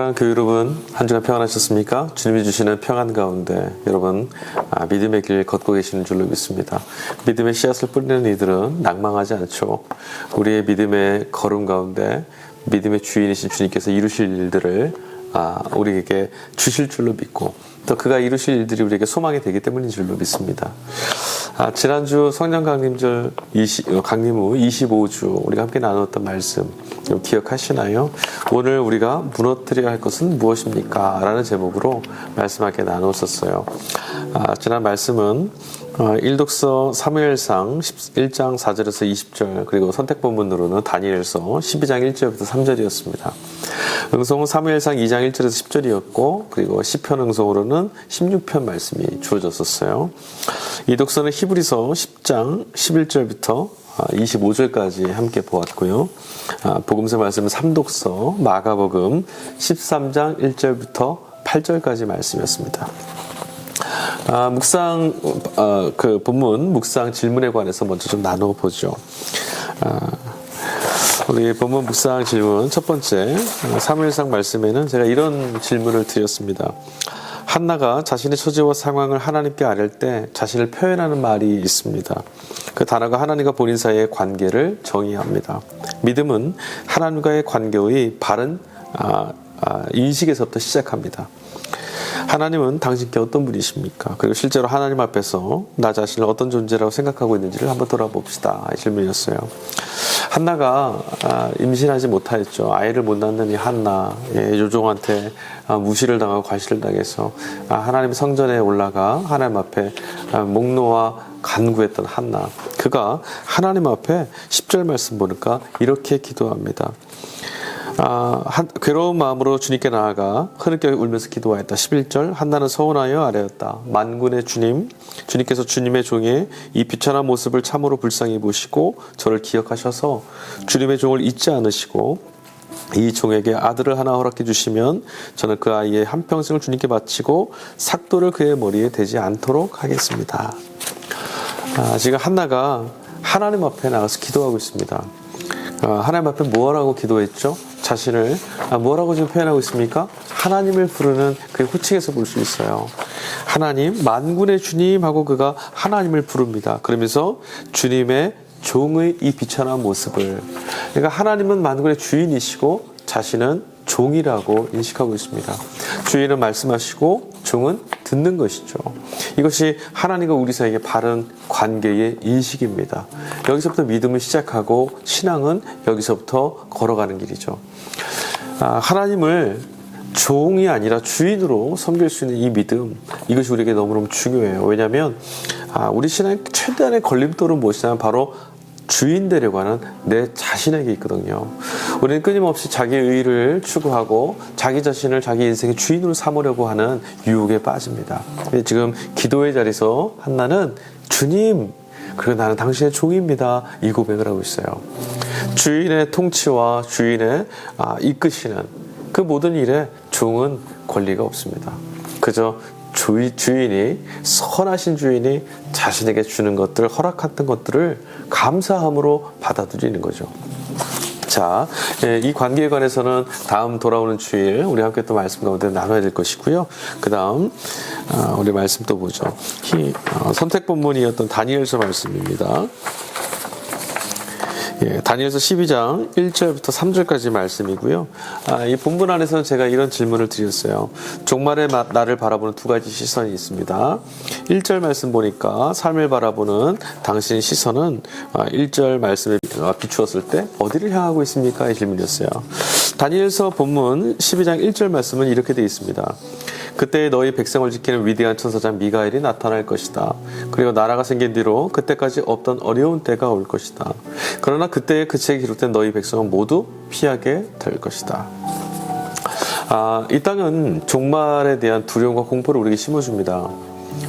사랑하는 교회 여러분, 한 주간 평안하셨습니까? 주님이 주시는 평안 가운데 여러분 아, 믿음의 길 걷고 계시는 줄로 믿습니다. 믿음의 씨앗을 뿌리는 이들은 낭망하지 않죠. 우리의 믿음의 걸음 가운데 믿음의 주인이신 주님께서 이루실 일들을 아, 우리에게 주실 줄로 믿고 또 그가 이루실 일들이 우리에게 소망이 되기 때문인 줄로 믿습니다. 아, 지난주 성령 강림절 20, 강림 후 25주 우리가 함께 나누었던 말씀 기억하시나요? 오늘 우리가 무너뜨려야 할 것은 무엇입니까? 라는 제목으로 말씀하게 나눴었어요. 아, 지난 말씀은 어, 일독서 사무엘상 1장 4절에서 20절 그리고 선택 본문으로는 다니엘서 12장 1절부터 3절이었습니다. 응송은 사무엘상 2장 1절에서 10절이었고 그리고 시편 응송으로는 16편 말씀이 주어졌었어요. 이 독서는 히브리서 10장 11절부터 25절까지 함께 보았고요. 아, 복음서 말씀은 3독서 마가복음 13장 1절부터 8절까지 말씀이었습니다. 아, 묵상 어, 그 본문 묵상 질문에 관해서 먼저 좀 나눠 보죠. 아, 우리 본문 묵상 질문 첫 번째 사무엘상 말씀에는 제가 이런 질문을 드렸습니다. 한나가 자신의 처지와 상황을 하나님께 아뢰 때 자신을 표현하는 말이 있습니다. 그 단어가 하나님과 본인 사이의 관계를 정의합니다. 믿음은 하나님과의 관계의 바른 아, 아, 인식에서부터 시작합니다. 하나님은 당신께 어떤 분이십니까? 그리고 실제로 하나님 앞에서 나 자신을 어떤 존재라고 생각하고 있는지를 한번 돌아봅시다. 이 질문이었어요. 한나가 아, 임신하지 못하였죠. 아이를 못 낳는 이 한나, 예, 요종한테 아, 무시를 당하고 과시를 당해서 아, 하나님 성전에 올라가 하나님 앞에 목노와 간구했던 한나. 그가 하나님 앞에 10절 말씀 보니까 이렇게 기도합니다. 아, 한, 괴로운 마음으로 주님께 나아가 흐느껴 울면서 기도하였다. 11절 한나는 서운하여 아뢰었다. 만군의 주님, 주님께서 주님의 종의 이 비천한 모습을 참으로 불쌍히 보시고 저를 기억하셔서 주님의 종을 잊지 않으시고 이 종에게 아들을 하나 허락해 주시면 저는 그 아이의 한 평생을 주님께 바치고 삭도를 그의 머리에 대지 않도록 하겠습니다. 아, 지금 한나가 하나님 앞에 나가서 기도하고 있습니다. 아, 하나님 앞에 뭐라고 기도했죠? 자신을 아, 뭐라고 지금 표현하고 있습니까? 하나님을 부르는 그 호칭에서 볼 수 있어요. 하나님, 만군의 주님 하고 그가 하나님을 부릅니다. 그러면서 주님의 종의 이 비천한 모습을 그러니까 하나님은 만군의 주인이시고 자신은 종이라고 인식하고 있습니다. 주인은 말씀하시고 종은 듣는 것이죠. 이것이 하나님과 우리 사이의 바른 관계의 인식입니다. 여기서부터 믿음을 시작하고 신앙은 여기서부터 걸어가는 길이죠. 아, 하나님을 종이 아니라 주인으로 섬길 수 있는 이 믿음 이것이 우리에게 너무너무 중요해요. 왜냐하면 아, 우리 신앙의 최대한의 걸림돌은 무엇이냐면 바로 주인 되려고 하는 내 자신에게 있거든요. 우리는 끊임없이 자기의 의를 추구하고 자기 자신을 자기 인생의 주인으로 삼으려고 하는 유혹에 빠집니다. 지금 기도의 자리에서 한나는 주님, 그리고 나는 당신의 종입니다. 이 고백을 하고 있어요. 주인의 통치와 주인의 아, 이끄시는 그 모든 일에 종은 권리가 없습니다. 그저 주인, 주인이 선하신 주인이 자신에게 주는 것들 허락했던 것들을 감사함으로 받아들이는 거죠. 자, 예, 이 관계에 관해서는 다음 돌아오는 주일 우리 함께 또 말씀 가운데 나눠야 될 것이고요. 그 다음 아, 우리 말씀 또 보죠. 어, 선택 본문이었던 다니엘서 말씀입니다. 예, 다니엘서 12장 1절부터 3절까지 말씀이고요. 아, 이 본문 안에서는 제가 이런 질문을 드렸어요. 종말의 나를 바라보는 두 가지 시선이 있습니다. 1절 말씀 보니까 삶을 바라보는 당신의 시선은 1절 아, 말씀에 비추었을 때 어디를 향하고 있습니까? 이 질문이었어요. 다니엘서 본문 12장 1절 말씀은 이렇게 되어 있습니다. 그때 너희 백성을 지키는 위대한 천사장 미가엘이 나타날 것이다. 그리고 나라가 생긴 뒤로 그때까지 없던 어려운 때가 올 것이다. 그러나 그때의 그 책에 기록된 너희 백성은 모두 피하게 될 것이다. 아, 이 땅은 종말에 대한 두려움과 공포를 우리에게 심어줍니다.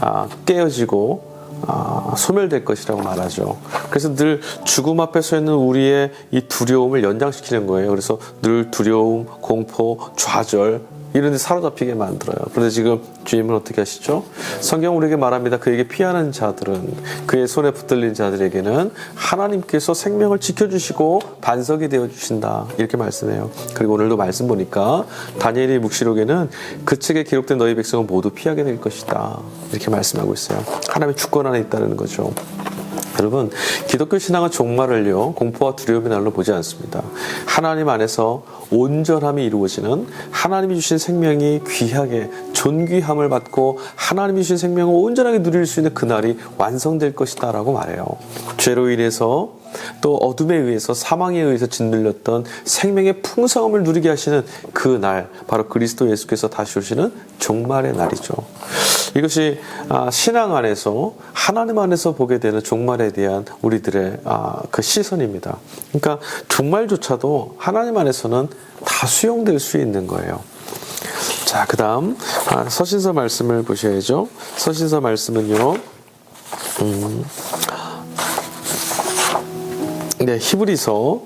아, 깨어지고 아, 소멸될 것이라고 말하죠. 그래서 늘 죽음 앞에 서 있는 우리의 이 두려움을 연장시키는 거예요. 그래서 늘 두려움, 공포, 좌절, 이런 데 사로잡히게 만들어요. 그런데 지금 주님은 어떻게 하시죠? 성경 우리에게 말합니다. 그에게 피하는 자들은 그의 손에 붙들린 자들에게는 하나님께서 생명을 지켜주시고 반석이 되어 주신다. 이렇게 말씀해요. 그리고 오늘도 말씀 보니까 다니엘의 묵시록에는 그 책에 기록된 너희 백성은 모두 피하게 될 것이다. 이렇게 말씀하고 있어요. 하나님의 주권 안에 있다는 거죠. 여러분, 기독교 신앙은 종말을요, 공포와 두려움의 날로 보지 않습니다. 하나님 안에서 온전함이 이루어지는 하나님이 주신 생명이 귀하게 존귀함을 받고 하나님이 주신 생명을 온전하게 누릴 수 있는 그날이 완성될 것이다 라고 말해요. 죄로 인해서 또 어둠에 의해서 사망에 의해서 짓눌렸던 생명의 풍성함을 누리게 하시는 그 날, 바로 그리스도 예수께서 다시 오시는 종말의 날이죠. 이것이 아, 신앙 안에서 하나님 안에서 보게 되는 종말에 대한 우리들의 아, 그 시선입니다. 그러니까 종말조차도 하나님 안에서는 다 수용될 수 있는 거예요. 자, 그 다음, 서신서 말씀을 보셔야죠. 서신서 말씀은요, 음, 네, 히브리서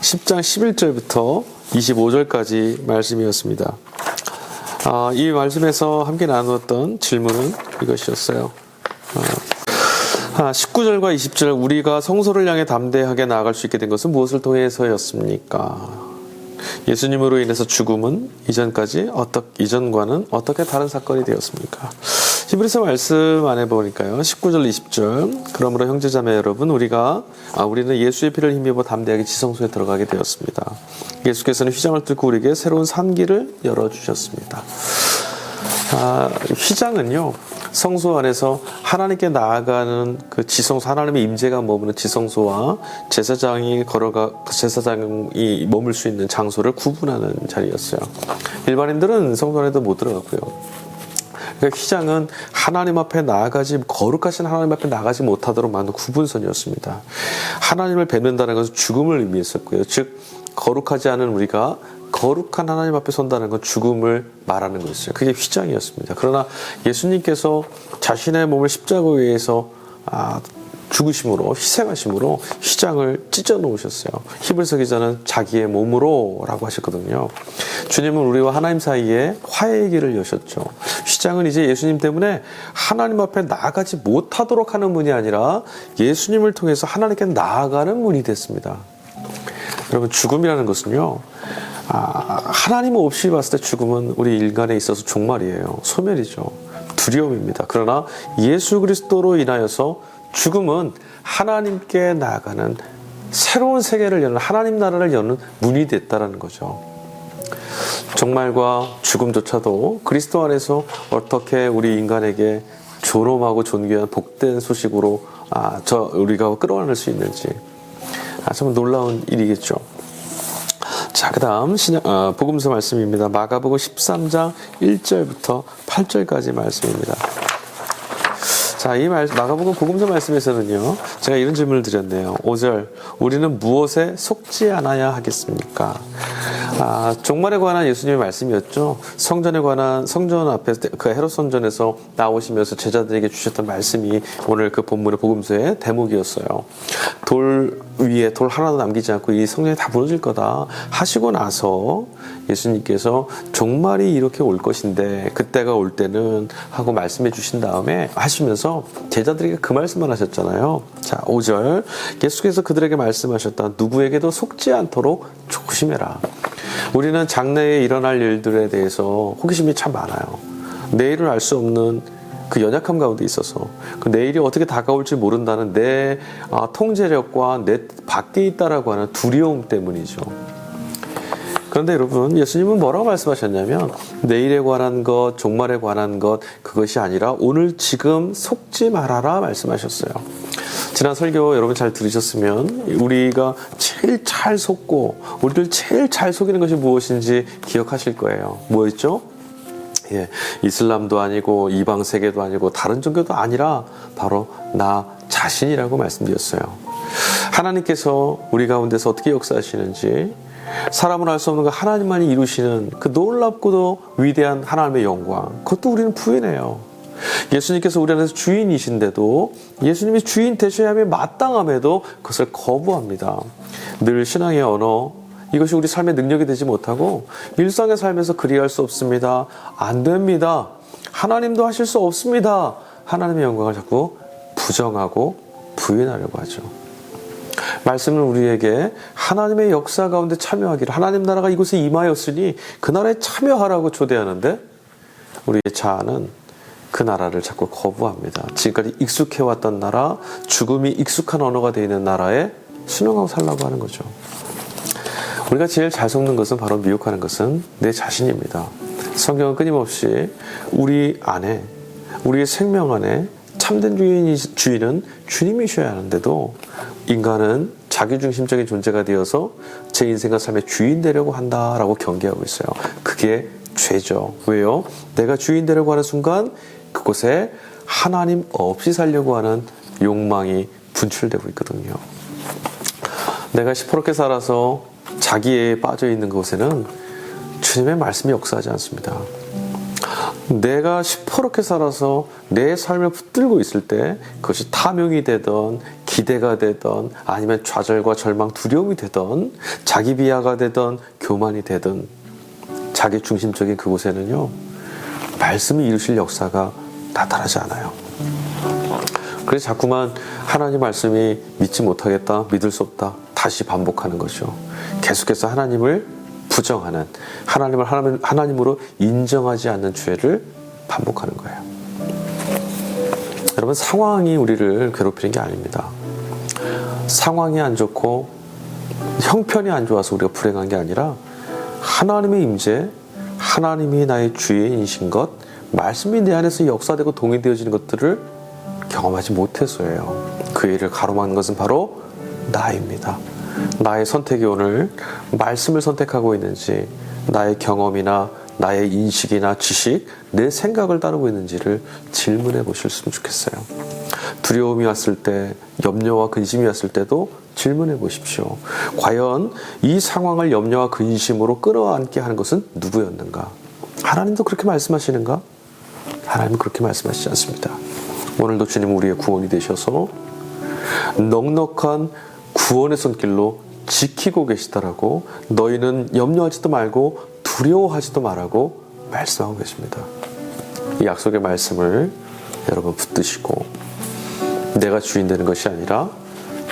10장 11절부터 25절까지 말씀이었습니다. 아, 이 말씀에서 함께 나누었던 질문은 이것이었어요. 아, 19절과 20절 우리가 성소를 향해 담대하게 나아갈 수 있게 된 것은 무엇을 통해서였습니까? 예수님으로 인해서 죽음은 이전까지 어떻 이전과는 어떻게 다른 사건이 되었습니까? 히브리서 말씀 안에 보니까요. 19절 20절. 그러므로 형제자매 여러분 우리가 아, 우리는 예수의 피를 힘입어 담대하게 지성소에 들어가게 되었습니다. 예수께서는 휘장을 뚫고 우리에게 새로운 산길을 열어 주셨습니다. 아, 휘장은요. 성소 안에서 하나님께 나아가는 그 지성소 하나님의 임재가 머무는 지성소와 제사장이 걸어가 제사장이 머물 수 있는 장소를 구분하는 자리였어요. 일반인들은 성소 안에도 못 들어갔고요. 그러니까 휘장은 하나님 앞에 나아가지 거룩하신 하나님 앞에 나가지 못하도록 만든 구분선이었습니다. 하나님을 뵙는다는 것은 죽음을 의미했었고요. 즉 거룩하지 않은 우리가 거룩한 하나님 앞에 선다는 건 죽음을 말하는 것이죠. 그게 휘장이었습니다. 그러나 예수님께서 자신의 몸을 십자가에 의해서 아, 죽으심으로 희생하심으로 휘장을 찢어 놓으셨어요. 히브리서 기자는 자기의 몸으로라고 하셨거든요. 주님은 우리와 하나님 사이에 화해의 길을 여셨죠. 휘장은 이제 예수님 때문에 하나님 앞에 나아가지 못하도록 하는 문이 아니라 예수님을 통해서 하나님께 나아가는 문이 됐습니다. 여러분 죽음이라는 것은요. 아, 하나님 없이 봤을 때 죽음은 우리 인간에 있어서 종말이에요. 소멸이죠. 두려움입니다. 그러나 예수 그리스도로 인하여서 죽음은 하나님께 나아가는 새로운 세계를 여는 하나님 나라를 여는 문이 됐다라는 거죠. 종말과 죽음조차도 그리스도 안에서 어떻게 우리 인간에게 존엄하고 존귀한 복된 소식으로 아, 저 우리가 끌어안을 수 있는지 아, 참 놀라운 일이겠죠. 자, 그 다음, 어, 복음서 말씀입니다. 마가복음 13장 1절부터 8절까지 말씀입니다. 자, 이 말, 마가복음 복음서 말씀에서는요, 제가 이런 질문을 드렸네요. 5절, 우리는 무엇에 속지 않아야 하겠습니까? 아, 종말에 관한 예수님의 말씀이었죠. 성전에 관한 성전 앞에 그 헤롯 성전에서 나오시면서 제자들에게 주셨던 말씀이 오늘 그 본문의 복음서의 대목이었어요. 돌 위에 돌 하나도 남기지 않고 이 성전이 다 무너질 거다 하시고 나서 예수님께서 종말이 이렇게 올 것인데 그때가 올 때는 하고 말씀해 주신 다음에 하시면서 제자들에게 그 말씀만 하셨잖아요. 자, 5절. 예수께서 그들에게 말씀하셨다. 누구에게도 속지 않도록 조심해라. 우리는 장래에 일어날 일들에 대해서 호기심이 참 많아요. 내일을 알 수 없는 그 연약함 가운데 있어서 그 내일이 어떻게 다가올지 모른다는 내 아, 통제력과 내 밖에 있다라고 하는 두려움 때문이죠. 그런데 여러분, 예수님은 뭐라고 말씀하셨냐면, 내일에 관한 것, 종말에 관한 것, 그것이 아니라 오늘 지금 속지 말아라 말씀하셨어요. 지난 설교 여러분 잘 들으셨으면, 우리가 제일 잘 속고, 우리를 제일 잘 속이는 것이 무엇인지 기억하실 거예요. 뭐였죠? 예, 이슬람도 아니고, 이방 세계도 아니고, 다른 종교도 아니라, 바로 나 자신이라고 말씀드렸어요. 하나님께서 우리 가운데서 어떻게 역사하시는지, 사람은 알수 없는 그 하나님만이 이루시는 그 놀랍고도 위대한 하나님의 영광, 그것도 우리는 부인해요. 예수님께서 우리 안에서 주인이신데도 예수님이 주인 되셔야 함에 마땅함에도 그것을 거부합니다. 늘 신앙의 언어, 이것이 우리 삶의 능력이 되지 못하고 일상의 삶에서 그리할 수 없습니다. 안 됩니다. 하나님도 하실 수 없습니다. 하나님의 영광을 자꾸 부정하고 부인하려고 하죠. 말씀은 우리에게 하나님의 역사 가운데 참여하기를 하나님 나라가 이곳에 임하였으니 그 나라에 참여하라고 초대하는데 우리의 자아는 그 나라를 자꾸 거부합니다. 지금까지 익숙해왔던 나라, 죽음이 익숙한 언어가 되어 있는 나라에 순응하고 살라고 하는 거죠. 우리가 제일 잘 속는 것은 바로 미혹하는 것은 내 자신입니다. 성경은 끊임없이 우리 안에, 우리의 생명 안에 참된 주인이, 주인은 주님이셔야 하는데도 인간은 자기중심적인 존재가 되어서 제 인생과 삶의 주인 되려고 한다라고 경계하고 있어요. 그게 죄죠. 왜요? 내가 주인 되려고 하는 순간 그곳에 하나님 없이 살려고 하는 욕망이 분출되고 있거든요. 내가 시퍼렇게 살아서 자기에 빠져 있는 곳에는 주님의 말씀이 역사하지 않습니다. 내가 시퍼렇게 살아서 내 삶을 붙들고 있을 때 그것이 탐욕이 되던 기대가 되던 아니면 좌절과 절망 두려움이 되던 자기 비하가 되던 교만이 되던 자기 중심적인 그곳에는요 말씀이 이루실 역사가 나타나지 않아요. 그래서 자꾸만 하나님 말씀이 믿지 못하겠다, 믿을 수 없다, 다시 반복하는 거죠. 계속해서 하나님을 부정하는, 하나님을 하나님, 하나님으로 인정하지 않는 죄를 반복하는 거예요. 여러분, 상황이 우리를 괴롭히는 게 아닙니다. 상황이 안 좋고, 형편이 안 좋아서 우리가 불행한 게 아니라, 하나님의 임재, 하나님이 나의 주인이신 것, 말씀이 내 안에서 역사되고 동의되어지는 것들을 경험하지 못해서예요. 그 일을 가로막는 것은 바로 나입니다. 나의 선택이 오늘 말씀을 선택하고 있는지, 나의 경험이나 나의 인식이나 지식, 내 생각을 따르고 있는지를 질문해 보셨으면 좋겠어요. 두려움이 왔을 때, 염려와 근심이 왔을 때도 질문해 보십시오. 과연 이 상황을 염려와 근심으로 끌어안게 하는 것은 누구였는가? 하나님도 그렇게 말씀하시는가? 하나님은 그렇게 말씀하시지 않습니다. 오늘도 주님 우리의 구원이 되셔서 넉넉한 구원의 손길로 지키고 계시다라고 너희는 염려하지도 말고 두려워하지도 말라고 말씀하고 계십니다. 이 약속의 말씀을 여러분 붙드시고 내가 주인 되는 것이 아니라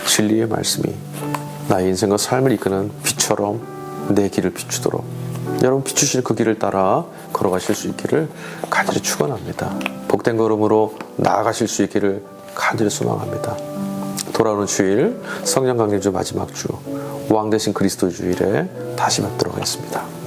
진리의 말씀이 나의 인생과 삶을 이끄는 빛처럼 내 길을 비추도록 여러분 비추시는 그 길을 따라 걸어가실 수 있기를 간절히 축원합니다. 복된 걸음으로 나아가실 수 있기를 간절히 소망합니다. 돌아오는 주일 성령 강림 주 마지막 주 왕 대신 그리스도 주일에 다시 뵙도록 하겠습니다.